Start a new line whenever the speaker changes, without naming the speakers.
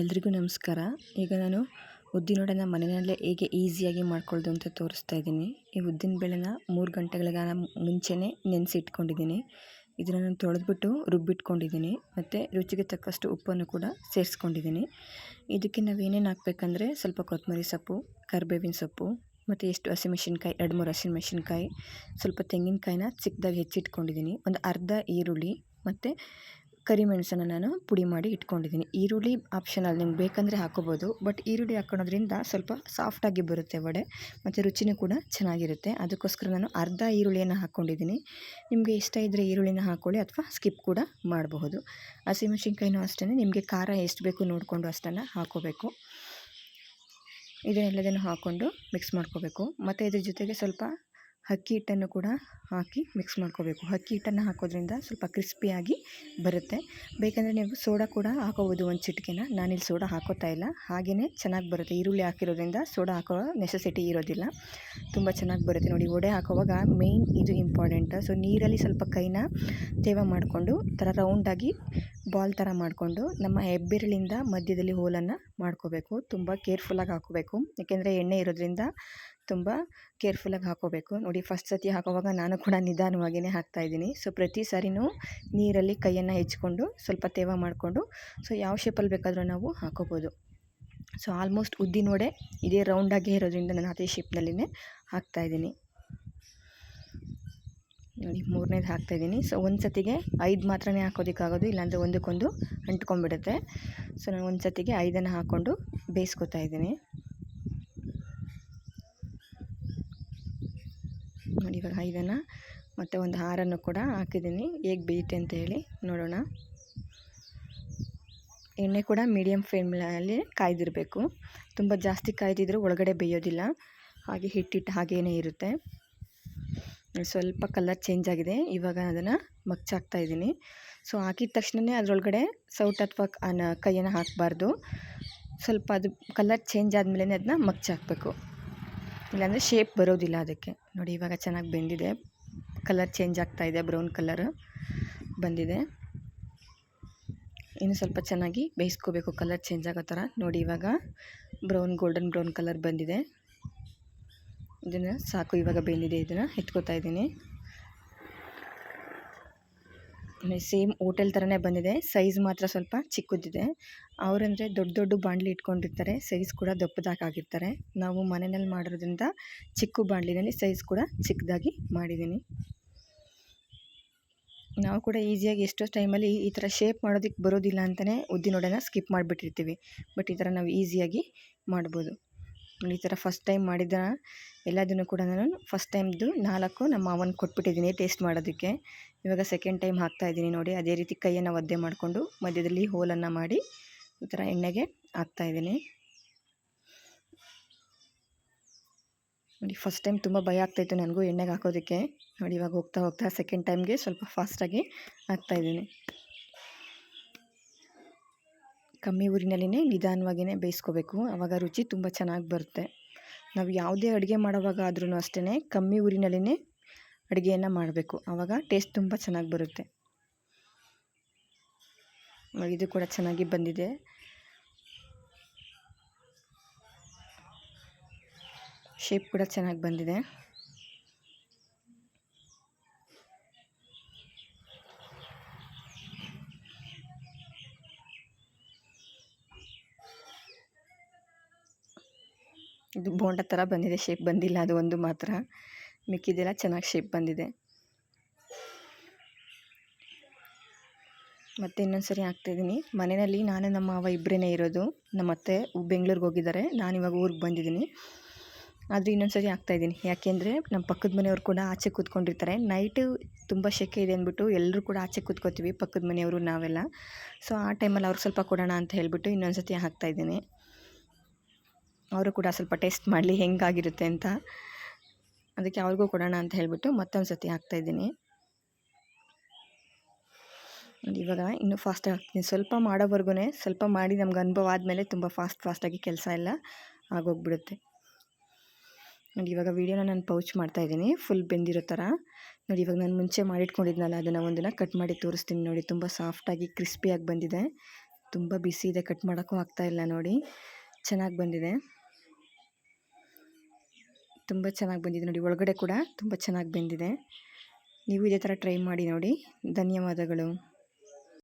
ಎಲ್ರಿಗೂ ನಮಸ್ಕಾರ. ಈಗ ನಾನು ಉದ್ದಿನವಡೆನ ಮನೆಯಲ್ಲೇ ಹೇಗೆ ಈಸಿಯಾಗಿ ಮಾಡ್ಕೊಳ್ಳೋದು ಅಂತ ತೋರಿಸ್ತಾ ಇದ್ದೀನಿ. ಈ ಉದ್ದಿನ ಬೇಳೆನ ಮೂರು ಗಂಟೆಗಳಿಗಾಲ ಮುಂಚೆನೇ ನೆನೆಸಿ ಇಟ್ಕೊಂಡಿದ್ದೀನಿ ಇದನ್ನು ನಾನು ತೊಳೆದ್ಬಿಟ್ಟು ರುಬ್ಬಿಟ್ಕೊಂಡಿದ್ದೀನಿ. ಮತ್ತು ರುಚಿಗೆ ತಕ್ಕಷ್ಟು ಉಪ್ಪನ್ನು ಕೂಡ ಸೇರಿಸ್ಕೊಂಡಿದ್ದೀನಿ. ಇದಕ್ಕೆ ನಾವು ಏನೇನು ಹಾಕ್ಬೇಕಂದ್ರೆ ಸ್ವಲ್ಪ ಕೊತ್ತಂಬರಿ ಸೊಪ್ಪು, ಕರಿಬೇವಿನ ಸೊಪ್ಪು, ಮತ್ತು ಎಷ್ಟು ಹಸಿಮೆಣ್ಸಿನ್ಕಾಯಿ, ಎರಡು ಮೂರು ಹಸಿಮೆಣ್ಸಿನ್ಕಾಯಿ, ಸ್ವಲ್ಪ ತೆಂಗಿನಕಾಯಿನ ಚಿಕ್ಕದಾಗಿ ಹೆಚ್ಚಿಟ್ಕೊಂಡಿದ್ದೀನಿ. ಒಂದು ಅರ್ಧ ಈರುಳ್ಳಿ, ಮತ್ತು ಕರಿಮೆಣಸನ್ನು ನಾನು ಪುಡಿ ಮಾಡಿ ಇಟ್ಕೊಂಡಿದ್ದೀನಿ. ಈರುಳ್ಳಿ ಆಪ್ಷನಲ್ ನಿಮ್ಗೆ ಬೇಕಂದರೆ ಹಾಕೋಬೋದು. ಬಟ್ ಈರುಳ್ಳಿ ಹಾಕ್ಕೊಳೋದ್ರಿಂದ ಸ್ವಲ್ಪ ಸಾಫ್ಟಾಗಿ ಬರುತ್ತೆ ವಡೆ, ಮತ್ತು ರುಚಿನೂ ಕೂಡ ಚೆನ್ನಾಗಿರುತ್ತೆ. ಅದಕ್ಕೋಸ್ಕರ ನಾನು ಅರ್ಧ ಈರುಳ್ಳಿಯನ್ನು ಹಾಕ್ಕೊಂಡಿದ್ದೀನಿ ನಿಮಗೆ ಇಷ್ಟ ಇದ್ದರೆ ಈರುಳ್ಳಿನ ಹಾಕ್ಕೊಳ್ಳಿ ಅಥವಾ ಸ್ಕಿಪ್ ಕೂಡ ಮಾಡಬಹುದು. ಹಸಿಮೆಣಸಿನ್ಕಾಯಿನೂ ಅಷ್ಟೇ ನಿಮಗೆ ಖಾರ ಎಷ್ಟು ಬೇಕು ನೋಡಿಕೊಂಡು ಅಷ್ಟನ್ನು ಹಾಕೋಬೇಕು. ಇದನ್ನೆಲ್ಲದನ್ನು ಹಾಕ್ಕೊಂಡು ಮಿಕ್ಸ್ ಮಾಡ್ಕೋಬೇಕು. ಮತ್ತು ಇದ್ರ ಜೊತೆಗೆ ಸ್ವಲ್ಪ ಅಕ್ಕಿ ಹಿಟ್ಟನ್ನು ಕೂಡ ಹಾಕಿ ಮಿಕ್ಸ್ ಮಾಡ್ಕೋಬೇಕು. ಅಕ್ಕಿ ಹಿಟ್ಟನ್ನು ಹಾಕೋದ್ರಿಂದ ಸ್ವಲ್ಪ ಕ್ರಿಸ್ಪಿಯಾಗಿ ಬರುತ್ತೆ. ಬೇಕಂದರೆ ನೀವು ಸೋಡಾ ಕೂಡ ಹಾಕೋಬೋದು ಒಂದು ಚಿಟಿಕೆನ. ನಾನಿಲ್ಲಿ ಸೋಡಾ ಹಾಕೋತಾ ಇಲ್ಲ. ಹಾಗೆಯೇ ಚೆನ್ನಾಗಿ ಬರುತ್ತೆ. ಈರುಳ್ಳಿ ಹಾಕಿರೋದ್ರಿಂದ ಸೋಡಾ ಹಾಕೋ ನೆಸೆಸಿಟಿ ಇರೋದಿಲ್ಲ. ತುಂಬ ಚೆನ್ನಾಗಿ ಬರುತ್ತೆ. ನೋಡಿ, ವಡೆ ಹಾಕೋವಾಗ ಮೇಯ್ನ್ ಇದು ಇಂಪಾರ್ಟೆಂಟ್ ಸೊ ನೀರಲ್ಲಿ ಸ್ವಲ್ಪ ಕೈನ ತೇವ ಮಾಡಿಕೊಂಡು ಥರ ರೌಂಡಾಗಿ ಬಾಲ್ ಥರ ಮಾಡಿಕೊಂಡು ನಮ್ಮ ಹೆಬ್ಬೆರಳಿಂದ ಮಧ್ಯದಲ್ಲಿ ಹೋಲನ್ನು ಮಾಡ್ಕೋಬೇಕು. ತುಂಬ ಕೇರ್ಫುಲ್ಲಾಗಿ ಹಾಕೋಬೇಕು ಯಾಕೆಂದರೆ ಎಣ್ಣೆ ಇರೋದ್ರಿಂದ ತುಂಬ ಕೇರ್ಫುಲ್ಲಾಗಿ ಹಾಕೋಬೇಕು. ನೋಡಿ ಫಸ್ಟ್ ಸತಿ ಹಾಕೋವಾಗ ನಾನು ಕೂಡ ನಿಧಾನವಾಗಿಯೇ ಹಾಕ್ತಾಯಿದ್ದೀನಿ ಸೊ ಪ್ರತಿ ಸಾರಿನೂ ನೀರಲ್ಲಿ ಕೈಯನ್ನು ಹೆಚ್ಕೊಂಡು ಸ್ವಲ್ಪ ತೇವ ಮಾಡಿಕೊಂಡು ಸೊ ಯಾವ ಶೇಪಲ್ಲಿ ಬೇಕಾದರೂ ನಾವು ಹಾಕೋಬೋದು. ಸೊ ಆಲ್ಮೋಸ್ಟ್ ಉದ್ದಿನೋಡೆ ಇದೇ ರೌಂಡಾಗೇ ಇರೋದ್ರಿಂದ ನಾನು ಅದೇ ಶೇಪ್ನಲ್ಲಿನೇ ಹಾಕ್ತಾಯಿದ್ದೀನಿ ನೋಡಿ ಮೂರನೇದು ಹಾಕ್ತಾಯಿದ್ದೀನಿ ಸೊ ಒಂದು ಸತಿಗೆ ಐದು ಮಾತ್ರನೇ ಹಾಕೋದಕ್ಕಾಗೋದು, ಇಲ್ಲಾಂದರೆ ಒಂದಕ್ಕೊಂದು ಅಂಟ್ಕೊಂಡ್ಬಿಡುತ್ತೆ. ಸೊ ನಾನು ಒಂದು ಸತಿಗೆ ಐದನ್ನು ಹಾಕ್ಕೊಂಡು ಬೇಯಿಸ್ಕೊತಾ ಇದ್ದೀನಿ ನೋಡಿ ಇವಾಗ ಇದನ್ನು ಮತ್ತು ಒಂದು ಹಾರನ್ನು ಕೂಡ ಹಾಕಿದ್ದೀನಿ. ಹೇಗೆ ಬೇಯುತ್ತೆ ಅಂತ ಹೇಳಿ ನೋಡೋಣ. ಎಣ್ಣೆ ಕೂಡ ಮೀಡಿಯಮ್ ಫ್ಲೇಮಲ್ಲಿ ಕಾಯ್ದಿರಬೇಕು. ತುಂಬ ಜಾಸ್ತಿ ಕಾಯ್ದಿದ್ರೂ ಒಳಗಡೆ ಬೇಯೋದಿಲ್ಲ. ಹಾಗೆ ಹಿಟ್ಟಿಟ್ಟು ಹಾಗೇ ಇರುತ್ತೆ. ಸ್ವಲ್ಪ ಕಲರ್ ಚೇಂಜ್ ಆಗಿದೆ. ಇವಾಗ ಅದನ್ನು ಮಗ್ಚಾಕ್ತಾ ಇದ್ದೀನಿ. ಸೊ ಹಾಕಿದ ತಕ್ಷಣವೇ ಅದರೊಳಗಡೆ ಸೌಟ್ ಅಥವಾ ಕೈಯನ್ನು ಹಾಕಬಾರ್ದು. ಸ್ವಲ್ಪ ಅದು ಕಲರ್ ಚೇಂಜ್ ಆದಮೇಲೆ ಅದನ್ನ ಮಗ್ಚಾಕಬೇಕು. ಇಲ್ಲಾಂದರೆ ಶೇಪ್ ಬರೋದಿಲ್ಲ ಅದಕ್ಕೆ. ನೋಡಿ, ಇವಾಗ ಚೆನ್ನಾಗಿ ಬೆಂದಿದೆ. ಕಲರ್ ಚೇಂಜ್ ಆಗ್ತಾ ಇದೆ ಬ್ರೌನ್ ಕಲರ್ ಬಂದಿದೆ. ಇನ್ನು ಸ್ವಲ್ಪ ಚೆನ್ನಾಗಿ ಬೇಯಿಸ್ಕೋಬೇಕು ಕಲರ್ ಚೇಂಜ್ ಆಗೋ ಥರ. ನೋಡಿ, ಇವಾಗ ಬ್ರೌನ್ ಗೋಲ್ಡನ್ ಬ್ರೌನ್ ಕಲರ್ ಬಂದಿದೆ. ಇದನ್ನು ಸಾಕು, ಇವಾಗ ಬೆಂದಿದೆ, ಇದನ್ನು ಎತ್ಕೋತಾ ಇದ್ದೀನಿ. ಸೇಮ್ ಹೋಟೆಲ್ ಥರನೇ ಬಂದಿದೆ. ಸೈಜ್ ಮಾತ್ರ ಸ್ವಲ್ಪ ಚಿಕ್ಕದಿದೆ. ಅವರಂದರೆ ದೊಡ್ಡ ದೊಡ್ಡ ಬಾಣಲಿ ಇಟ್ಕೊಂಡಿರ್ತಾರೆ. ಸೈಜ್ ಕೂಡ ದಪ್ಪದಾಗಿರ್ತಾರೆ ನಾವು ಮನೆಯಲ್ಲಿ ಮಾಡಿರೋದ್ರಿಂದ ಚಿಕ್ಕ ಬಾಣಲಿನಲ್ಲಿ ಸೈಜ್ ಕೂಡ ಚಿಕ್ಕದಾಗಿ ಮಾಡಿದ್ದೀನಿ. ನಾವು ಕೂಡ ಈಸಿಯಾಗಿ ಎಷ್ಟೋ ಟೈಮಲ್ಲಿ ಈ ಥರ ಶೇಪ್ ಮಾಡೋದಕ್ಕೆ ಬರೋದಿಲ್ಲ ಅಂತಲೇ ಉದ್ದಿನೊಡೆನ ಸ್ಕಿಪ್ ಮಾಡಿಬಿಟ್ಟಿರ್ತೀವಿ. ಬಟ್ ಈ ಥರ ನಾವು ಈಸಿಯಾಗಿ ಮಾಡ್ಬೋದು. ಈ ಥರ ಫಸ್ಟ್ ಟೈಮ್ ಮಾಡಿದ ಎಲ್ಲದನ್ನು ಕೂಡ ನಾನು ಫಸ್ಟ್ ಟೈಮ್ದು ನಾಲ್ಕು ನಮ್ಮ ಮಾವನಿಗೆ ಕೊಟ್ಬಿಟ್ಟಿದ್ದೀನಿ ಟೇಸ್ಟ್ ಮಾಡೋದಕ್ಕೆ. ಇವಾಗ ಸೆಕೆಂಡ್ ಟೈಮ್ ಹಾಕ್ತಾ ಇದ್ದೀನಿ ನೋಡಿ. ಅದೇ ರೀತಿ ಕೈಯನ್ನು ಒದ್ದೆ ಮಾಡಿಕೊಂಡು ಮಧ್ಯದಲ್ಲಿ ಹೋಲನ್ನು ಮಾಡಿ ಈ ಥರ ಎಣ್ಣೆಗೆ ಹಾಕ್ತಾ ಇದ್ದೀನಿ. ನೋಡಿ, ಫಸ್ಟ್ ಟೈಮ್ ತುಂಬ ಭಯ ಆಗ್ತಾಯಿತ್ತು ನನಗೂ ಎಣ್ಣೆಗೆ ಹಾಕೋದಕ್ಕೆ. ನೋಡಿ, ಇವಾಗ ಹೋಗ್ತಾ ಹೋಗ್ತಾ ಸೆಕೆಂಡ್ ಟೈಮ್ಗೆ ಸ್ವಲ್ಪ ಫಾಸ್ಟಾಗಿ ಹಾಕ್ತಾಯಿದ್ದೀನಿ ಕಮ್ಮಿ ಊರಿನಲ್ಲಿನೇ ನಿಧಾನವಾಗಿಯೇ ಬೇಯಿಸ್ಕೋಬೇಕು. ಆವಾಗ ರುಚಿ ತುಂಬ ಚೆನ್ನಾಗಿ ಬರುತ್ತೆ. ನಾವು ಯಾವುದೇ ಅಡುಗೆ ಮಾಡುವಾಗ ಆದ್ರೂ ಅಷ್ಟೇ ಕಮ್ಮಿ ಊರಿನಲ್ಲಿನೇ ಅಡುಗೆಯನ್ನು ಮಾಡಬೇಕು. ಆವಾಗ ಟೇಸ್ಟ್ ತುಂಬ ಚೆನ್ನಾಗಿ ಬರುತ್ತೆ. ಇದು ಕೂಡ ಚೆನ್ನಾಗಿ ಬಂದಿದೆ. ಶೇಪ್ ಕೂಡ ಚೆನ್ನಾಗಿ ಬಂದಿದೆ. ಇದು ಬೋಂಡ ಥರ ಬಂದಿದೆ ಶೇಪ್ ಬಂದಿಲ್ಲ, ಅದು ಒಂದು ಮಾತ್ರ. ಮಿಕ್ಕಿದೆಲ್ಲ ಚೆನ್ನಾಗಿ ಶೇಪ್ ಬಂದಿದೆ. ಮತ್ತು ಇನ್ನೊಂದು ಸರಿ ಹಾಕ್ತಾಯಿದ್ದೀನಿ ಮನೆಯಲ್ಲಿ ನಾನು ನಮ್ಮ ಅವ ಇಬ್ಬರೇ ಇರೋದು. ನಮ್ಮ ಅತ್ತೆ ಬೆಂಗ್ಳೂರಿಗೆ ಹೋಗಿದ್ದಾರೆ. ನಾನು ಇವಾಗ ಊರಿಗೆ ಬಂದಿದ್ದೀನಿ. ಆದರೆ ಇನ್ನೊಂದು ಸರಿ ಹಾಕ್ತಾಯಿದ್ದೀನಿ ಯಾಕೆಂದರೆ ನಮ್ಮ ಪಕ್ಕದ ಮನೆಯವರು ಕೂಡ ಆಚೆ ಕೂತ್ಕೊಂಡಿರ್ತಾರೆ. ನೈಟು ತುಂಬ ಶೆಕೆ ಇದೆ ಅಂದ್ಬಿಟ್ಟು ಎಲ್ಲರೂ ಕೂಡ ಆಚೆ ಕೂತ್ಕೋತೀವಿ, ಪಕ್ಕದ ಮನೆಯವರು, ನಾವೆಲ್ಲ. ಸೊ ಆ ಟೈಮಲ್ಲಿ ಅವ್ರಿಗೆ ಸ್ವಲ್ಪ ಕೊಡೋಣ ಅಂತ ಹೇಳಿಬಿಟ್ಟು ಇನ್ನೊಂದು ಸತಿ ಹಾಕ್ತಾಯಿದ್ದೀನಿ ಅವರು ಕೂಡ ಸ್ವಲ್ಪ ಟೇಸ್ಟ್ ಮಾಡಲಿ ಹೆಂಗಾಗಿರುತ್ತೆ ಅಂತ. ಅದಕ್ಕೆ ಅವ್ರಿಗೂ ಕೊಡೋಣ ಅಂತ ಹೇಳಿಬಿಟ್ಟು ಮತ್ತೊಂದು ಸತಿ ಹಾಕ್ತಾಯಿದ್ದೀನಿ ಇವಾಗ ಇನ್ನೂ ಫಾಸ್ಟಾಗಿ ಹಾಕ್ತೀನಿ. ಸ್ವಲ್ಪ ಮಾಡೋವರೆಗೂ ಸ್ವಲ್ಪ ಮಾಡಿ ನಮ್ಗೆ ಅನುಭವ ಆದಮೇಲೆ ತುಂಬ ಫಾಸ್ಟ್ ಫಾಸ್ಟಾಗಿ ಕೆಲಸ ಎಲ್ಲ ಆಗೋಗ್ಬಿಡುತ್ತೆ. ನೋಡಿ, ಇವಾಗ ವೀಡಿಯೋನ ನಾನು ಪೌಚ್ ಮಾಡ್ತಾಯಿದ್ದೀನಿ ಫುಲ್ ಬೆಂದಿರೋ ಥರ ನೋಡಿ, ಇವಾಗ ನಾನು ಮುಂಚೆ ಮಾಡಿಟ್ಕೊಂಡಿದ್ನಲ್ಲ, ಅದನ್ನು ಒಂದನ್ನು ಕಟ್ ಮಾಡಿ ತೋರಿಸ್ತೀನಿ ನೋಡಿ. ತುಂಬ ಸಾಫ್ಟಾಗಿ ಕ್ರಿಸ್ಪಿಯಾಗಿ ಬಂದಿದೆ. ತುಂಬ ಬಿಸಿ ಇದೆ ಕಟ್ ಮಾಡೋಕ್ಕೂ ಆಗ್ತಾ ಇಲ್ಲ ನೋಡಿ. ಚೆನ್ನಾಗಿ ಬಂದಿದೆ. ತುಂಬ ಚೆನ್ನಾಗಿ ಬಂದಿದೆ ನೋಡಿ, ಒಳಗಡೆ ಕೂಡ ತುಂಬ ಚೆನ್ನಾಗಿ ಬೆಂದಿದೆ. ನೀವು ಇದೇ ಥರ ಟ್ರೈ ಮಾಡಿ ನೋಡಿ. ಧನ್ಯವಾದಗಳು.